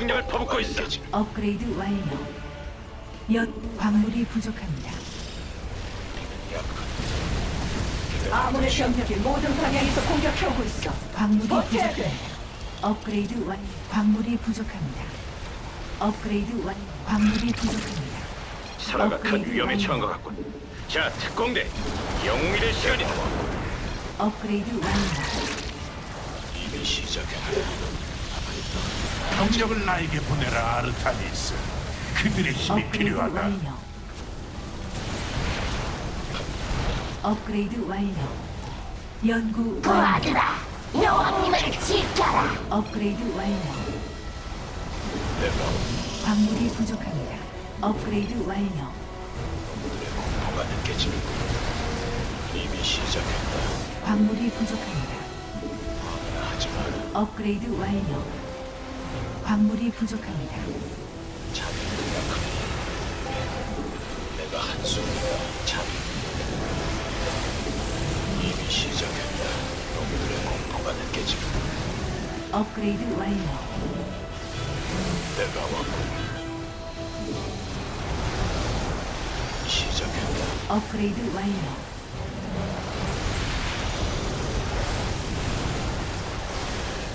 병력을 퍼붓고 있어. 업그레이드 완료. 연 광물이 부족합니다. 아문의 병력이 모든 방향에서 공격해오고 있어. 광물이 버텨야 부족합니다. 돼. 업그레이드 완료. 광물이 부족합니다. 업그레이드 완료. 광물이 부족합니다. 살아가 큰 업그레이드 위험에 완료. 처한 것 같군. 자, 특공대, 영웅이 될 시간이다. 업그레이드 완료. 이미 시작했다. 병력을 나에게 보내라 아르타니스. 그들의 힘이 업그레이드 필요하다. 완료. 업그레이드 완료. 연구 완료. 부하들아, 여왕님을 지켜라. 업그레이드 완료. 광물이 부족합니다. 업그레이드 완료. 뭐가 느껴지는 이미 시작했다. 광물이 부족합니다. 하지 마라. 업그레이드 완료. 광물이 부족합니다. 잠이 약하니. 내가 한숨이다. 잠이. 이미 시작했다. 놈들의 공포가 느껴지고 업그레이드 완료. 내가 왔고. 시작했다. 업그레이드 완료.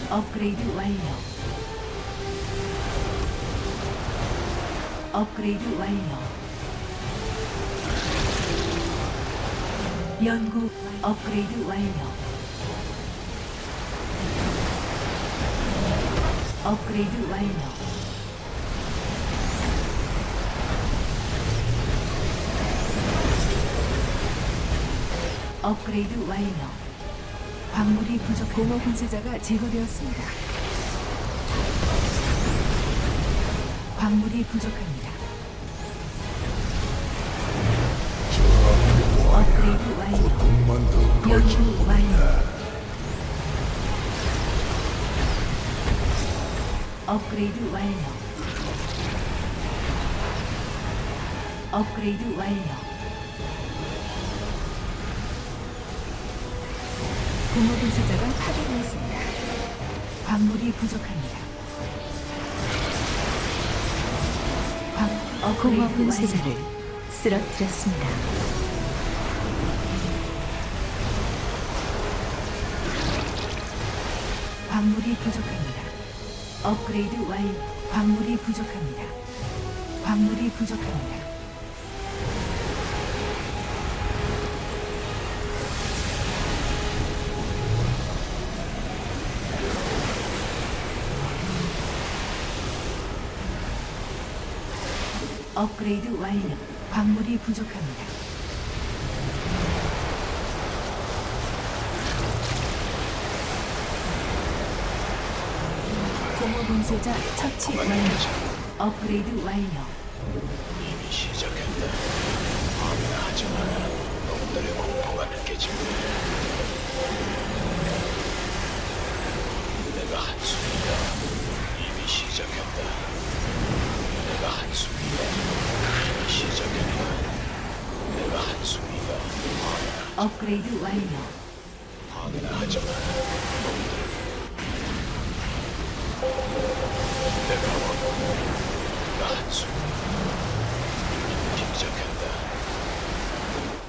업그레이드 완료. 업그레이드 완료. 연구 업그레이드 완료. 업그레이드 완료. 업그레이드 완료. 광물이 부족. 공허 분쇄자가 제거되었습니다. 광물이 부족합니다. 업그레이드 완료. 연구 완료. 업그레이드 완료. 업그레이드 완료. 공허 분쇄자가 파괴되었습니다. 광물이 부족합니다. 광, 공허 업그레이드 분쇄자를 완료. 쓰러뜨렸습니다. 광물이 부족합니다. 업그레이드 완료. 광물이 부족합니다. 광물이 부족합니다. 업그레이드 완료. 광물이 부족합니다. 분쇄자 처치 완료. 업그레이드 완료. 이미 시작했다. 화나 하지 마라. 놈들의 공포가 느껴지고 내가 한숨이다. 이미 시작했다. 내가 한숨이다. 이미 시작했다. 내가 한숨이다. 업그레이드 완료. 화나 하지 마라.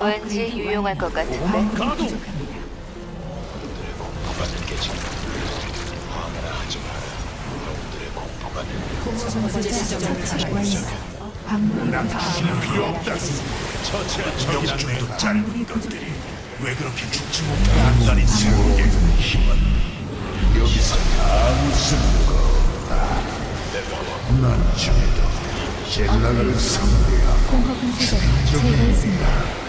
왠지 업그레이드 유용할. 것 같은데. 광물이 가동! 부족합니다. 놈들의 공포가 느껴지고 화나 하지 마라. 놈들의 공포가 느껴지고 분쇄자 처치 완료. 광물이 난 부족합니다. 당신은 필요 없다. 처치할 적이란 내 광물이 짧은 것들이 부족합니다. 왜 그렇게 죽지 못해 안달이 새로게 힘은 여기서 다 무슨 난 지금도 젤라를 상대하고 공허 제거했습니다. 내가 한숨이다.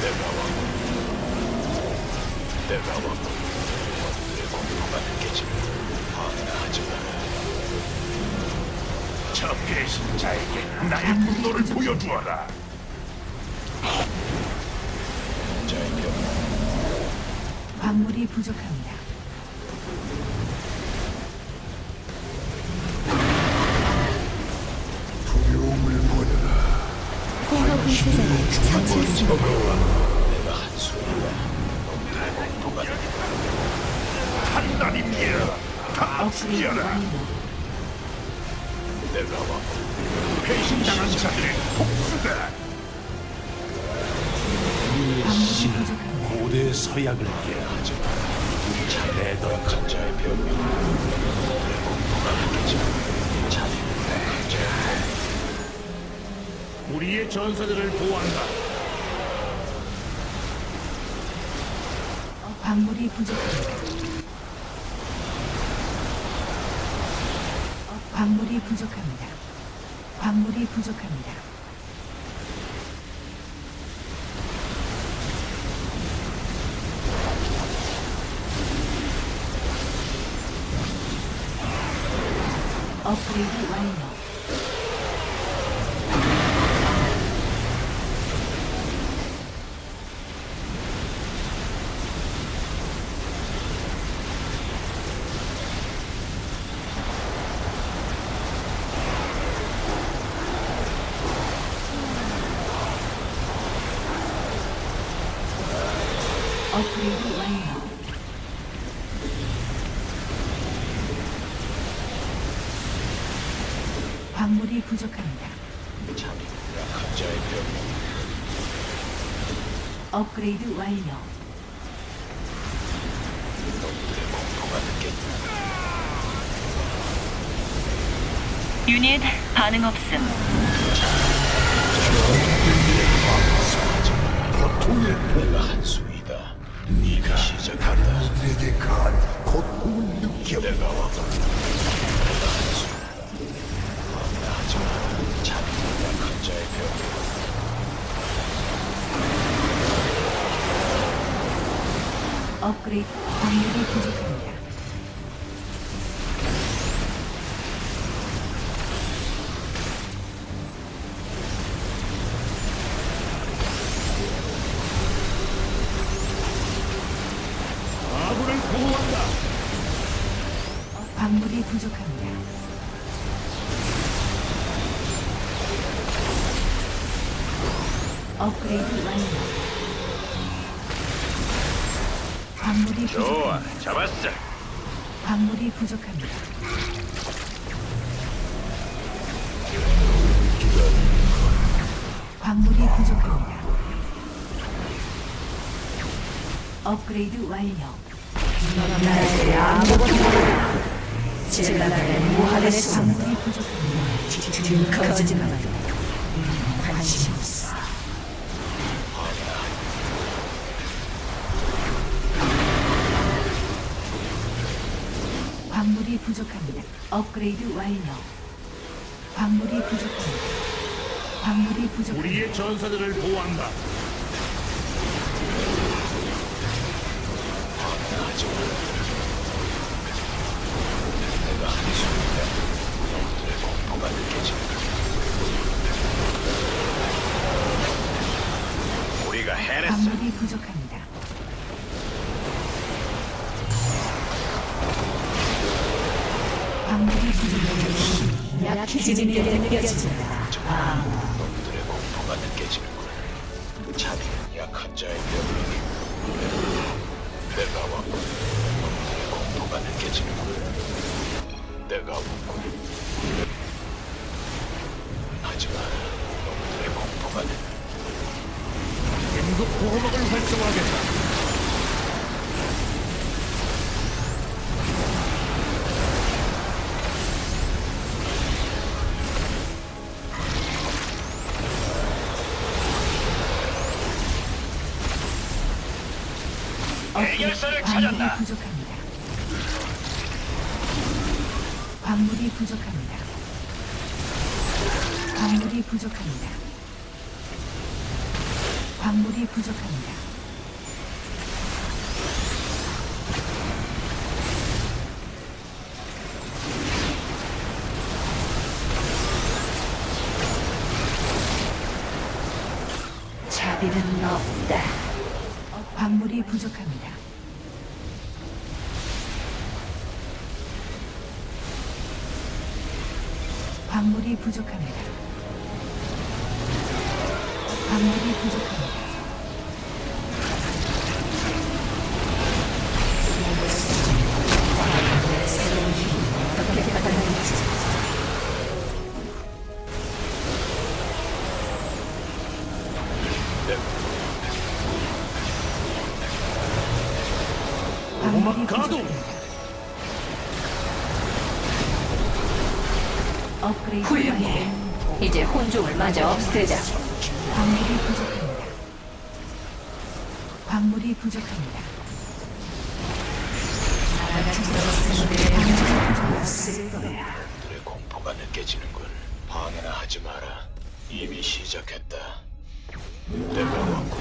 내가 왔고 내가 왔고 놈들의 공포가 느껴지고 화나 하지 마라. 저 배신자에게 나의 분노를 보여주어라 자의 병 광물이 부족합니다. 두려움을 보여라 공허 분쇄자를 처치했습니다. 서약을 깨하지. 내던 각자의 병이 우리의 전사들을 보호한다. 광물이 부족합니다. 광물이 부족합니다. 광물이 부족합니다. 업그레이드 완료. 업그레이드 완료. 광물이 부족합니다. 업그레이드 완료. 유닛 반응 없음. 느 광물이 부족합니다. 업그레이드 완료. 광물이 좋아, 부족합니다. 잡았어. 광물이 부족합니다. 광물이 부족합니다. 업그레이드 완료. 나에게 아무것도 젤라가의 무한의 성 광물이 부족합니다. 든 거짓말 관심 없어 광물이 부족합니다. 업그레이드 완료. 광물이 부족합니다. 광물이 부족합니다. 우리의 전사들을 보호한다. 우리가 느껴진다 놈들의 공포가 느껴지는군. 자비는 약한 자의 병이니. 내가 왔군. 놈들의 공포가 느껴지는군. 내가 왔군. 하지만 놈들의 공포가 느 긴급 보호막을 활성화하겠다. 부족합니다. 광물이 부족합니다. 자비는 없다 광물이 부족합니다. 광물이 부족합니다. 광물이 부족합니다. 놈들의 공포가 느껴지는군. 방해나 하지 마라. 이미 시작했다. 내가 왔고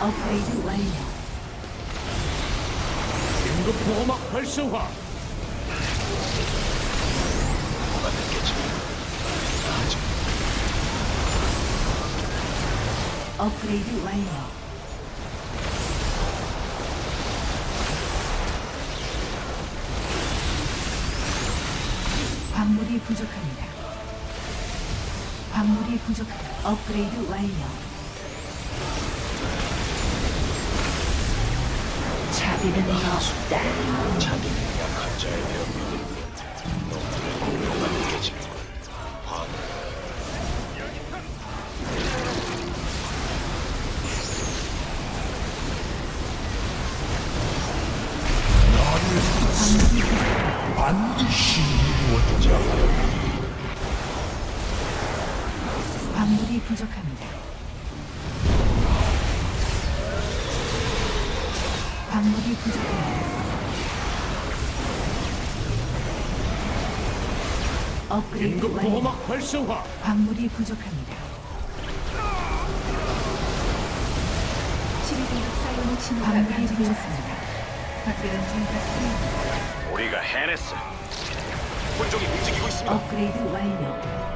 업그레이드 완료. 긴급 보호막 활성화. 업그레이드 완료. 광물이 부족합니다. 광물이 부족합니다. 업그레이드 완료. 자비는 없다. 자비는 약한 자의 믿 부족합니다. 광물이 부족합니다. 업그레이드 긴급 완료. 보호막 활성화. 광물이 부족합니다. 신호가 감지되었습니다. 증가 우리가 해냈어. 혼종이 움직이고 있습니다. 업그레이드 완료.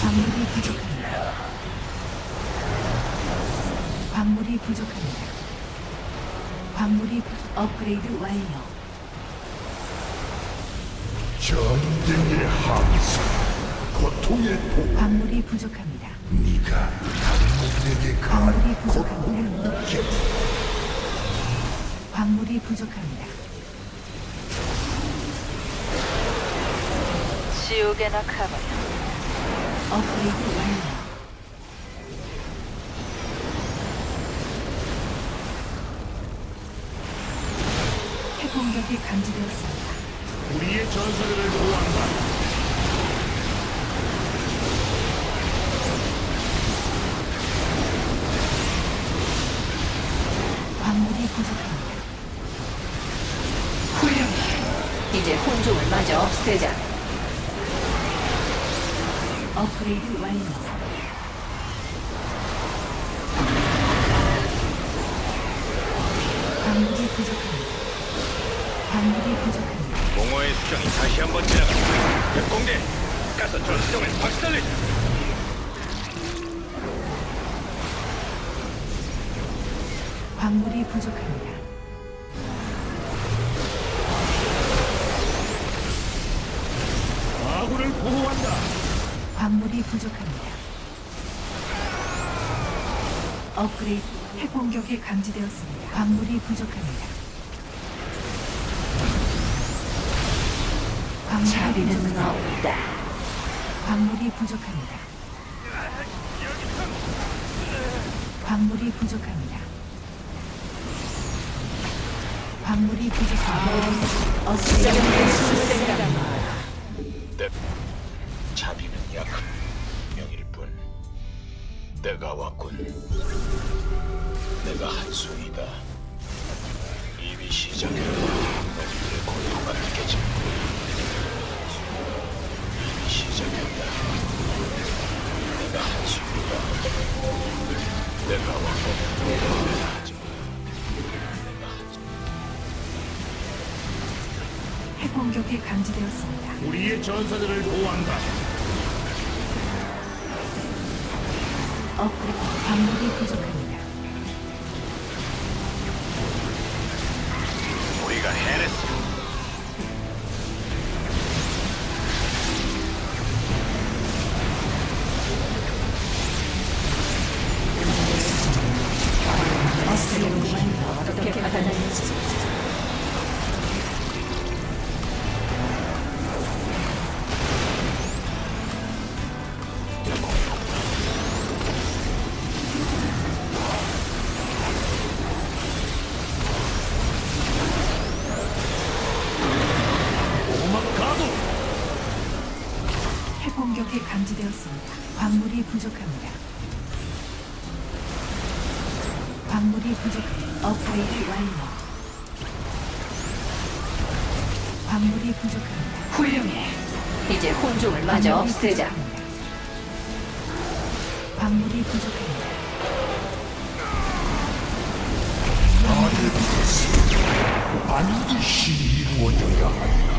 광물이 부족합니다. 광물이 부족합니다. 광물이 부... 업그레이드 완료. 전쟁의 함성, 고통의 도. 광물이 부족합니다. 네가 강목에게 광물이 가한 부족합니다. 느껴. 광물이 부족합니다. 지옥에나 가봐요. 업그레이드 완료. 핵공격이 감지되었습니다. 우리의 전사들을 보호한다. 광물이 부족합니다. 훌륭해. 이제 혼종을 마저 없애자. 업그레이드 완료. 광물이 부족합니다. 광물이 부족합니다. 공허의 수정이 다시 한 번 지나간다. 특공대, 가서 전수정을 박살내자. 광물이 부족합니다. 아군을 보호한다. 광물이 부족합니다. 업그레이드 핵공격이 감지되었습니다. 광물이 부족합니다. 광물이 부족합니다. 없다. 광물이 부족합니다. 광물이 부족합니다. 광물이 부족합니다. 어스정의 술생각 내 자비는 약한 명일 뿐. 내가 왔군. 내가 한숨이다. 이미 시작했다. 놈들의 고통가 느껴지는군. 이미 시작했다. 내가 한숨이다. 내가 왔군. 하지 마. 내가 한숨. 핵공격이 감지되었습니다. 우리의 전사들을 보호한다. 업그레이드 광물이 부족합니다. 우리가. 업그 부족합니다. 광물이 부족합니다. 업그레이드 완료. 광물이 부족합니다. 훌륭해. 이제 혼종을 마저 광물이 없애자. 부족합니다. 광물이 부족합니다. 나의 뜻은 반드시 이루어져야 한다.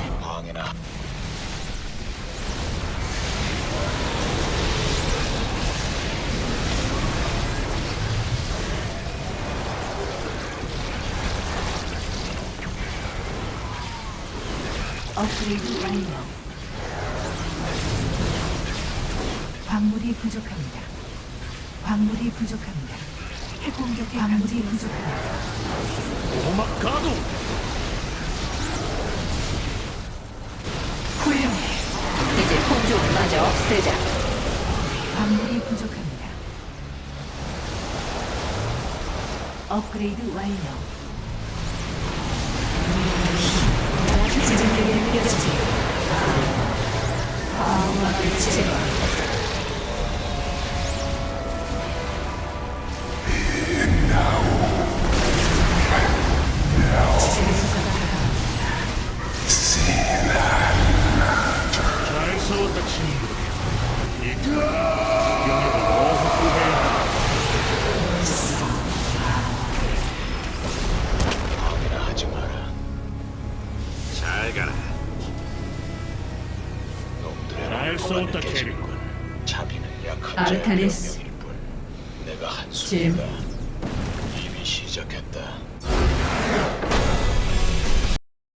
업그레이드 완료. 광물이 부족합니다. 광물이 부족합니다. 핵공격의 광물이 부족합니다. 오막 가도 훌륭해. 이제 혼종을 마저 없애자. 광물이 부족합니다. 업그레이드 완료. 느려지지. 방어를 제거. 잘